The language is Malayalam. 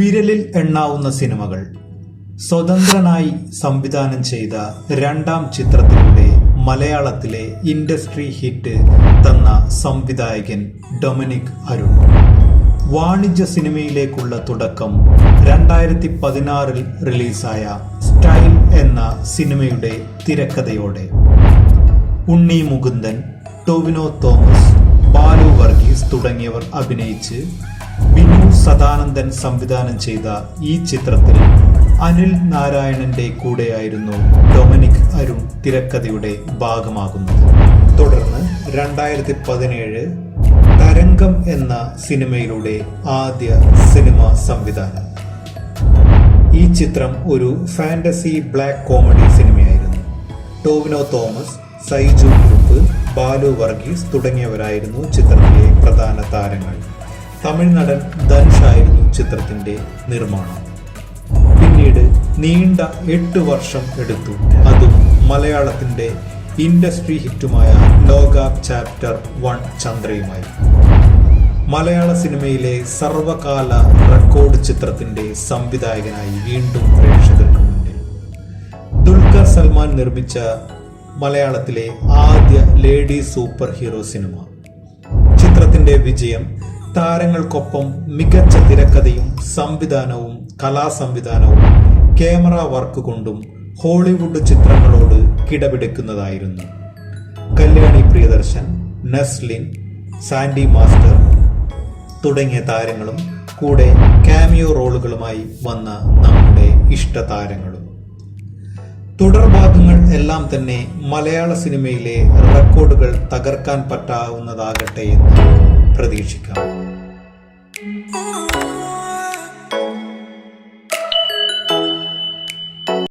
വിരലിൽ എണ്ണാവുന്ന സിനിമകൾ. സ്വതന്ത്രനായി സംവിധാനം ചെയ്ത രണ്ടാം ചിത്രത്തിലൂടെ മലയാളത്തിലെ ഇൻഡസ്ട്രി ഹിറ്റ് തന്ന സംവിധായകൻ ഡൊമിനിക് അരുൺ. വാണിജ്യ സിനിമയിലേക്കുള്ള തുടക്കം രണ്ടായിരത്തി പതിനാറിൽ റിലീസായ സ്റ്റൈൽ എന്ന സിനിമയുടെ തിരക്കഥയോടെ. ഉണ്ണി മുകുന്ദൻ ടോവിനോ തോമസ് ബാലു വർഗീസ് തുടങ്ങിയവർ അഭിനയിച്ച് സദാനന്ദൻ സംവിധാനം ചെയ്ത ഈ ചിത്രത്തിൽ അനിൽ നാരായണന്റെ കൂടെയായിരുന്നു ഡൊമിനിക് അരുൺ തിരക്കഥയുടെ ഭാഗമാകുന്നത്. തുടർന്ന് രണ്ടായിരത്തി പതിനേഴ് തരംഗം എന്ന സിനിമയിലൂടെ ആദ്യ സിനിമ സംവിധാനം. ഈ ചിത്രം ഒരു ഫാന്റസി ബ്ലാക്ക് കോമഡി സിനിമയായിരുന്നു. ടോവിനോ തോമസ് സൈജു ഗ്രൂപ്പ് ബാലു വർഗീസ് തുടങ്ങിയവരായിരുന്നു ചിത്രത്തിലെ പ്രധാന താരങ്ങൾ. തമിഴ് നടൻ ധനുഷ് ആയിരുന്നു ചിത്രത്തിന്റെ നിർമ്മാണം. പിന്നീട് നീണ്ട എട്ട് വർഷം എടുത്തു. അതും മലയാളത്തിന്റെ ഇൻഡസ്ട്രി ഹിറ്റുമായ ലോക ചാപ്റ്റർ വൺ ചന്ദ്രയുമായി. മലയാള സിനിമയിലെ സർവകാല റെക്കോർഡ് ചിത്രത്തിന്റെ സംവിധായകനായി വീണ്ടും പ്രേക്ഷകർക്ക് മുന്നിൽ. ദുൽഖർ സൽമാൻ നിർമ്മിച്ച മലയാളത്തിലെ ആദ്യ ലേഡി സൂപ്പർ ഹീറോ സിനിമ. ചിത്രത്തിന്റെ വിജയം താരങ്ങൾക്കൊപ്പം മികച്ച തിരക്കഥയും സംവിധാനവും കലാസംവിധാനവും ക്യാമറ വർക്ക് കൊണ്ടും ഹോളിവുഡ് ചിത്രങ്ങളോട് കിടപിടിക്കുന്നതായിരുന്നു. കല്യാണി പ്രിയദർശൻ നസ്ലിൻ സാൻഡി മാസ്റ്റർ തുടങ്ങിയ താരങ്ങളും കൂടെ കാമിയോ റോളുകളുമായി വന്ന നമ്മുടെ ഇഷ്ട താരങ്ങളും. തുടർഭാഗങ്ങൾ എല്ലാം തന്നെ മലയാള സിനിമയിലെ റെക്കോർഡുകൾ തകർക്കാൻ പറ്റാവുന്നതാകട്ടെ എന്ന് പ്രതീക്ഷിക്കാം.